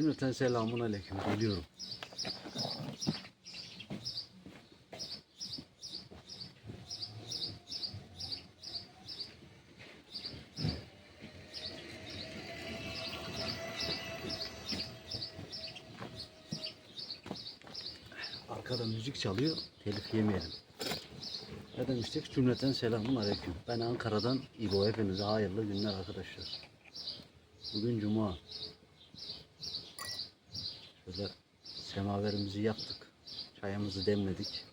Cümleten selamun aleyküm. Geliyorum. Arkada müzik çalıyor. Telif yemeyelim. Ne demiştik? Cümleten selamun aleyküm. Ben Ankara'dan İbo. Hepinize hayırlı günler arkadaşlar. Bugün Cuma. Şöyle semaverimizi yaktık. Çayımızı demledik.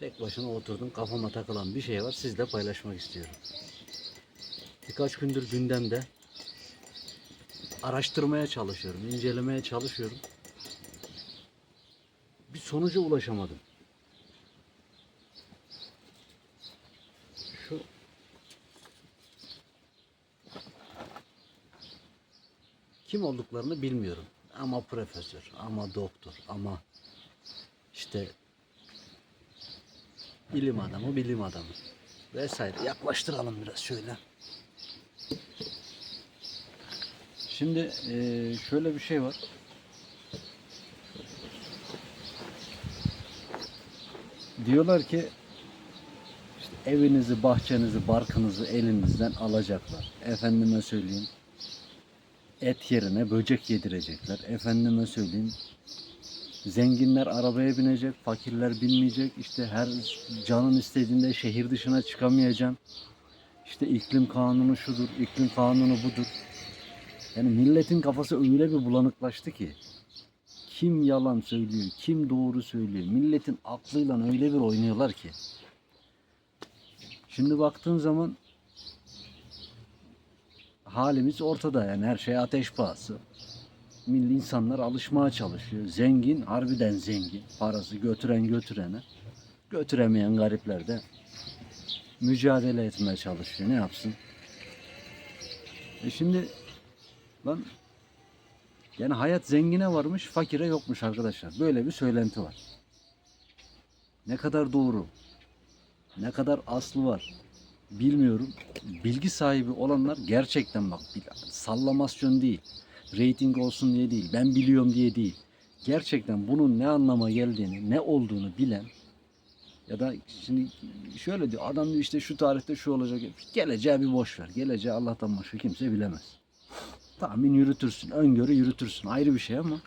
Tek başına oturdum. Kafama takılan bir şey var. Sizle paylaşmak istiyorum. Birkaç gündür gündemde. Araştırmaya çalışıyorum. incelemeye çalışıyorum. Bir sonuca ulaşamadım. Kim olduklarını bilmiyorum. Ama profesör, ama doktor, ama işte bilim adamı, bilim adamı vesaire. Yaklaştıralım biraz şöyle. Şimdi eee, şöyle bir şey var. Diyorlar ki işte evinizi, bahçenizi, barkınızı elinizden alacaklar. Efendime söyleyeyim et yerine böcek yedirecekler. Efendime söyleyeyim zenginler arabaya binecek, fakirler binmeyecek. İşte her canın istediğinde şehir dışına çıkamayacaksın. İşte iklim kanunu şudur, iklim kanunu budur. Yani milletin kafası öyle bir bulanıklaştı ki. Kim yalan söylüyor, kim doğru söylüyor. Milletin aklıyla öyle bir oynuyorlar ki. Şimdi baktığın zaman halimiz ortada yani her şey ateş pahası. Milli insanlar alışmaya çalışıyor. Zengin, harbiden zengin. Parası götüren götürene. Götüremeyen garipler de mücadele etmeye çalışıyor. Ne yapsın? E şimdi lan yani hayat zengine varmış, fakire yokmuş arkadaşlar. Böyle bir söylenti var. Ne kadar doğru, ne kadar aslı var bilmiyorum. Bilgi sahibi olanlar gerçekten bak sallamasyon değil. Rating olsun diye değil. Ben biliyorum diye değil. Gerçekten bunun ne anlama geldiğini, ne olduğunu bilen ya da şimdi şöyle diyor adam diyor işte şu tarihte şu olacak. Geleceği bir boş ver. Geleceği Allah'tan başka kimse bilemez. Tahmin yürütürsün, öngörü yürütürsün. Ayrı bir şey ama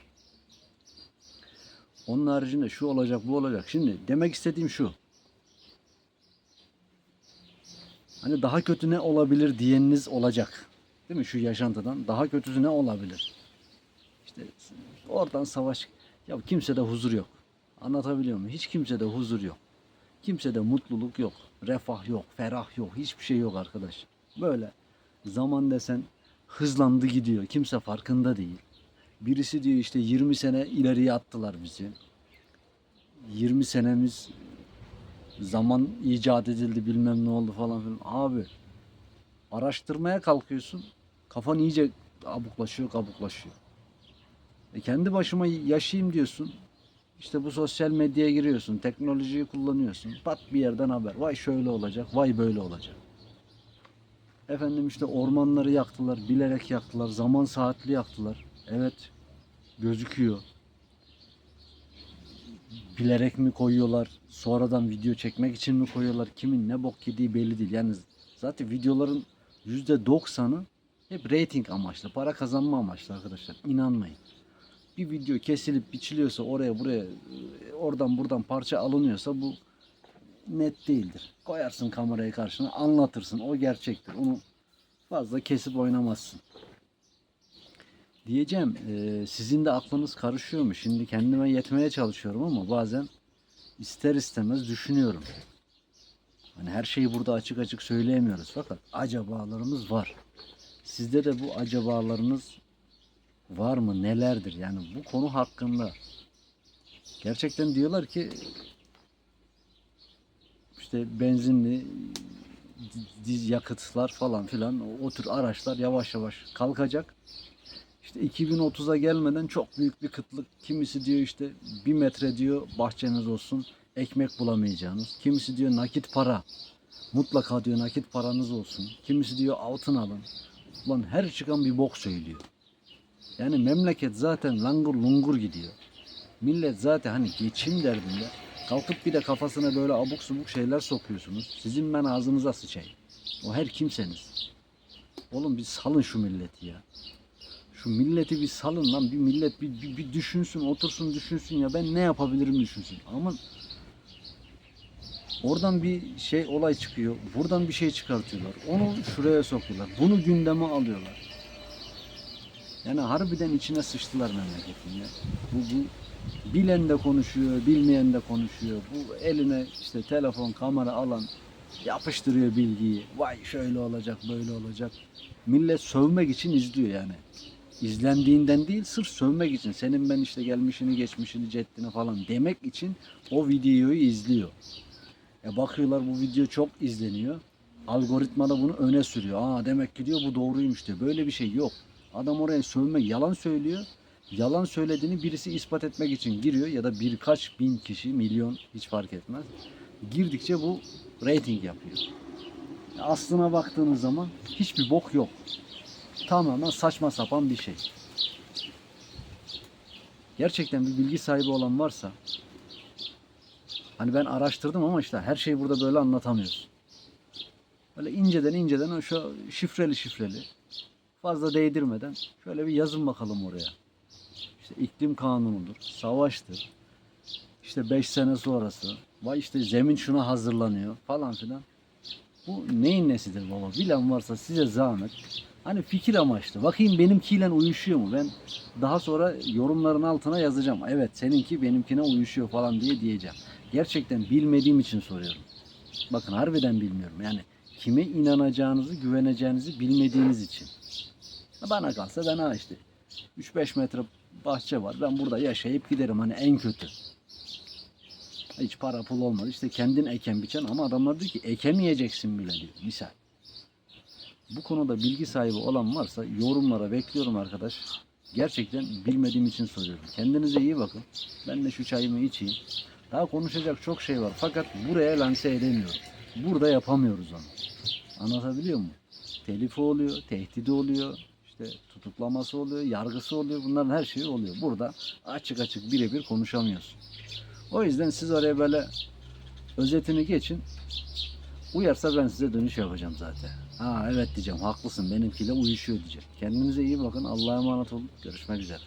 onun haricinde şu olacak, bu olacak. Şimdi demek istediğim şu. Hani daha kötü ne olabilir diyeniniz olacak. Değil mi? Şu yaşantıdan daha kötüsü ne olabilir? İşte oradan savaş. Ya kimsede huzur yok. Anlatabiliyor muyum? Hiç kimsede huzur yok. Kimsede mutluluk yok. Refah yok. Ferah yok. Hiçbir şey yok arkadaş. Böyle zaman desen hızlandı gidiyor. Kimse farkında değil. Birisi diyor işte 20 sene ileriye attılar bizi. 20 senemiz zaman icat edildi bilmem ne oldu falan filan. Abi araştırmaya kalkıyorsun. Kafan iyice abuklaşıyor kabuklaşıyor. E kendi başıma yaşayayım diyorsun. İşte bu sosyal medyaya giriyorsun. Teknolojiyi kullanıyorsun. Pat bir yerden haber. Vay şöyle olacak. Vay böyle olacak. Efendim işte ormanları yaktılar. Bilerek yaktılar. Zaman saatli yaktılar. Evet. Gözüküyor bilerek mi koyuyorlar? Sonradan video çekmek için mi koyuyorlar? Kimin ne bok yediği belli değil. Yani zaten videoların %90'ı hep rating amaçlı, para kazanma amaçlı arkadaşlar. İnanmayın. Bir video kesilip biçiliyorsa oraya buraya e, oradan buradan parça alınıyorsa bu net değildir. Koyarsın kamerayı karşına anlatırsın. O gerçektir. Onu fazla kesip oynamazsın. Diyeceğim e, sizin de aklınız karışıyor mu? Şimdi kendime yetmeye çalışıyorum ama bazen ister istemez düşünüyorum. Hani her şeyi burada açık açık söyleyemiyoruz fakat acabalarımız var. Sizde de bu acabalarınız var mı? Nelerdir? Yani bu konu hakkında gerçekten diyorlar ki işte benzinli diz yakıtlar falan filan o tür araçlar yavaş yavaş kalkacak. İşte 2030'a gelmeden çok büyük bir kıtlık. Kimisi diyor işte bir metre diyor bahçeniz olsun ekmek bulamayacağınız. Kimisi diyor nakit para. Mutlaka diyor nakit paranız olsun. Kimisi diyor altın alın. Ulan her çıkan bir bok söylüyor. Yani memleket zaten langur lungur gidiyor. Millet zaten hani geçim derdinde. Kalkıp bir de kafasına böyle abuk subuk şeyler sokuyorsunuz. Sizin ben ağzınıza sıçayım. O her kimseniz. Oğlum bir salın şu milleti ya. Şu milleti bir salın lan. Bir millet bir, bir, bir düşünsün, otursun düşünsün ya. Ben ne yapabilirim düşünsün. Ama oradan bir şey olay çıkıyor. Buradan bir şey çıkartıyorlar. Onu şuraya sokuyorlar. Bunu gündeme alıyorlar. Yani harbiden içine sıçtılar memleketin ya. Bu, bu bilen de konuşuyor, bilmeyen de konuşuyor. Bu eline işte telefon, kamera alan yapıştırıyor bilgiyi. Vay şöyle olacak, böyle olacak. Millet sövmek için izliyor yani. İzlendiğinden değil, sırf sövmek için. Senin ben işte gelmişini, geçmişini, ceddini falan demek için o videoyu izliyor. E bakıyorlar bu video çok izleniyor. Algoritma da bunu öne sürüyor. Aa demek ki diyor bu doğruymuş diyor. Böyle bir şey yok. Adam oraya sövmek, yalan söylüyor. Yalan söylediğini birisi ispat etmek için giriyor ya da birkaç bin kişi, milyon hiç fark etmez. Girdikçe bu rating yapıyor. Aslına baktığınız zaman hiçbir bok yok. Tamamen saçma sapan bir şey. Gerçekten bir bilgi sahibi olan varsa hani ben araştırdım ama işte her şeyi burada böyle anlatamıyoruz. Böyle inceden inceden o şu şifreli şifreli fazla değdirmeden şöyle bir yazın bakalım oraya. İşte iklim kanunudur, savaştır. İşte 5 sene sonrası. Vay işte zemin şuna hazırlanıyor falan filan. Bu neyin nesidir baba? Bilen varsa size zahmet. Hani fikir amaçlı. Bakayım benimkiyle uyuşuyor mu? Ben daha sonra yorumların altına yazacağım. Evet seninki benimkine uyuşuyor falan diye diyeceğim. Gerçekten bilmediğim için soruyorum. Bakın harbiden bilmiyorum. Yani kime inanacağınızı, güveneceğinizi bilmediğiniz için. Bana kalsa ben ha işte 3-5 metre bahçe var. Ben burada yaşayıp giderim hani en kötü. Hiç para pul olmadı. İşte kendin eken biçen ama adamlar diyor ki ekemeyeceksin bile diyor. Misal. Bu konuda bilgi sahibi olan varsa yorumlara bekliyorum arkadaş. Gerçekten bilmediğim için soruyorum. Kendinize iyi bakın. Ben de şu çayımı içeyim. Daha konuşacak çok şey var. Fakat buraya lanse edemiyorum. Burada yapamıyoruz onu. Anlatabiliyor muyum? Telifi oluyor, tehdidi oluyor, işte tutuklaması oluyor, yargısı oluyor. Bunların her şeyi oluyor. Burada açık açık birebir konuşamıyorsun. O yüzden siz oraya böyle özetini geçin. Uyarsa ben size dönüş yapacağım zaten. Ha evet diyeceğim haklısın benimkiyle uyuşuyor diyeceğim. Kendinize iyi bakın. Allah'a emanet olun. Görüşmek üzere.